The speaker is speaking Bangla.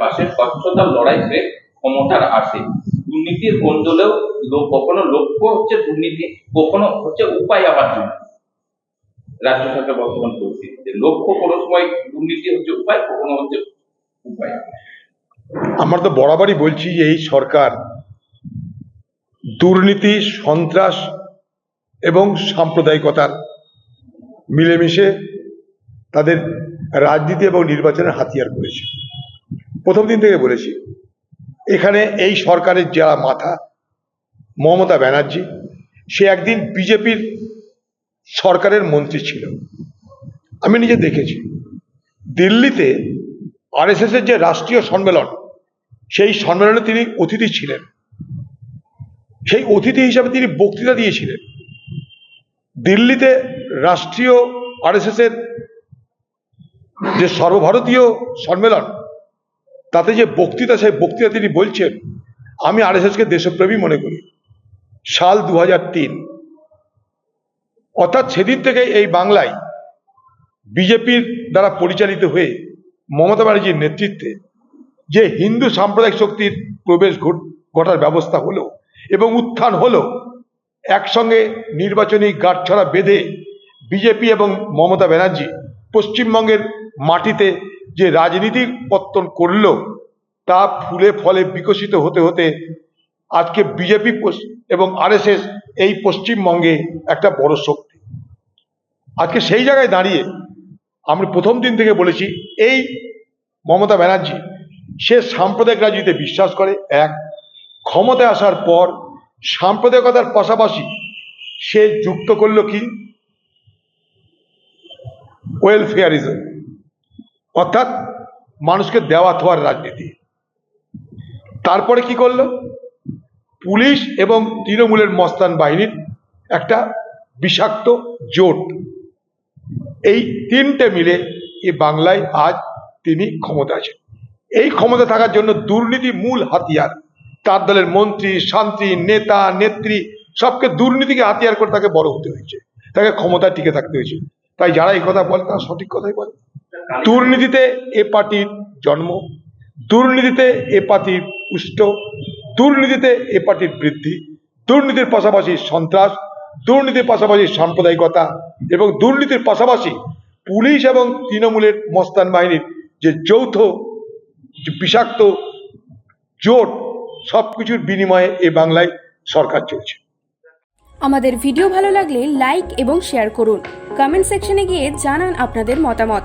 পাশে স্বচ্ছতার লড়াইতে ক্ষমতার আসে। দুর্নীতির কোন্দলেও কখনো লক্ষ্য হচ্ছে দুর্নীতি, কখনো হচ্ছে উপায় আবার রাজ্য সরকার বর্তমান পরিস্থিতিতে লক্ষ্য কোনো সময় দুর্নীতি হচ্ছে উপায়, কখনো হচ্ছে উপায়। আমরা তো বরাবরই বলছি যে এই সরকার দুর্নীতি, সন্ত্রাস এবং সাম্প্রদায়িকতার মিলেমিশে তাদের রাজনীতি এবং নির্বাচনের হাতিয়ার করেছে। প্রথম দিন থেকে বলেছি, এখানে এই সরকারের যারা মাথা, মমতা ব্যানার্জি, সে একদিন বিজেপির সরকারের মন্ত্রী ছিল। আমি নিজে দেখেছি। দিল্লিতে আরএসএস এর যে রাষ্ট্রীয় সম্মেলন, সেই সম্মেলনে তিনি অতিথি ছিলেন। সেই অতিথি হিসাবে তিনি বক্তৃতা দিয়েছিলেন। দিল্লিতে রাষ্ট্রীয় আরএসএস এর যে সর্বভারতীয় সম্মেলন তাতে যে বক্তৃতা, সেই বক্তৃতা তিনি বলছেন, আমি আরএসএসকে দেশপ্রেমী মনে করি। সাল দু অর্থাৎ সেদিন থেকে এই বাংলায় বিজেপির দ্বারা পরিচালিত হয়ে মমতা ব্যানার্জির নেতৃত্বে যে হিন্দু সাম্প্রদায়িক শক্তির প্রবেশ ঘট- ঘটার ব্যবস্থা হলো এবং উত্থান হলো, একসঙ্গে নির্বাচনী গাঁটছড়া বেঁধে বিজেপি এবং মমতা ব্যানার্জি পশ্চিমবঙ্গের মাটিতে যে রাজনীতি পত্তন করল, তা ফুলে ফলে বিকশিত হতে হতে আজকে বিজেপি এবং আরএসএস এই পশ্চিমবঙ্গে একটা বড় শক্তি। আজকে সেই জায়গায় দাঁড়িয়ে আমরা প্রথম দিন থেকে বলেছি, এই মমতা ব্যানার্জি, সে সাম্প্রদায়িক রাজনীতিতে বিশ্বাস করে, এক। ক্ষমতায় আসার পর সাম্প্রদায়িকতার পাশাপাশি সে যুক্ত করল কি? ওয়েলফেয়ারিজম অর্থাৎ মানুষকে দেওয়া থোয়ার রাজনীতি। তারপরে কি করল? পুলিশ এবং তৃণমূলের মস্তান বাহিনীর একটা বিষাক্ত জোট। এই তিনটে মিলে এই বাংলায় আজ তিনি ক্ষমতা আছেন। এই ক্ষমতা থাকার জন্য দুর্নীতি মূল হাতিয়ার। তার দলের মন্ত্রী, শান্তি, নেতা, নেত্রী সবকে দুর্নীতিকে হাতিয়ার করে তাকে বড় হতে হয়েছে। তাকে ক্ষমতা টিকে থাকতে হয়েছে। তাই যারা এই কথা বলে তারা সঠিক কথাই বলে। দুর্নীতিতে এ পার্টির জন্ম দুর্নীতিতে এ পার্টির পুষ্ট দুর্নীতিতে এ পার্টির বৃদ্ধি দুর্নীতির পাশাপাশি সন্ত্রাস দুর্নীতির পাশাপাশি সাম্প্রদায়িকতা এবং দুর্নীতির পাশাপাশি পুলিশ এবং তৃণমূলের মস্তান বাহিনীর যে যৌথ যে বিষাক্ত জোট সবকিছুর বিনিময়ে এ বাংলায় সরকার চলছে। আমাদের ভিডিও ভালো লাগলে লাইক এবং শেয়ার করুন। কমেন্ট সেকশনে গিয়ে জানান আপনাদের মতামত।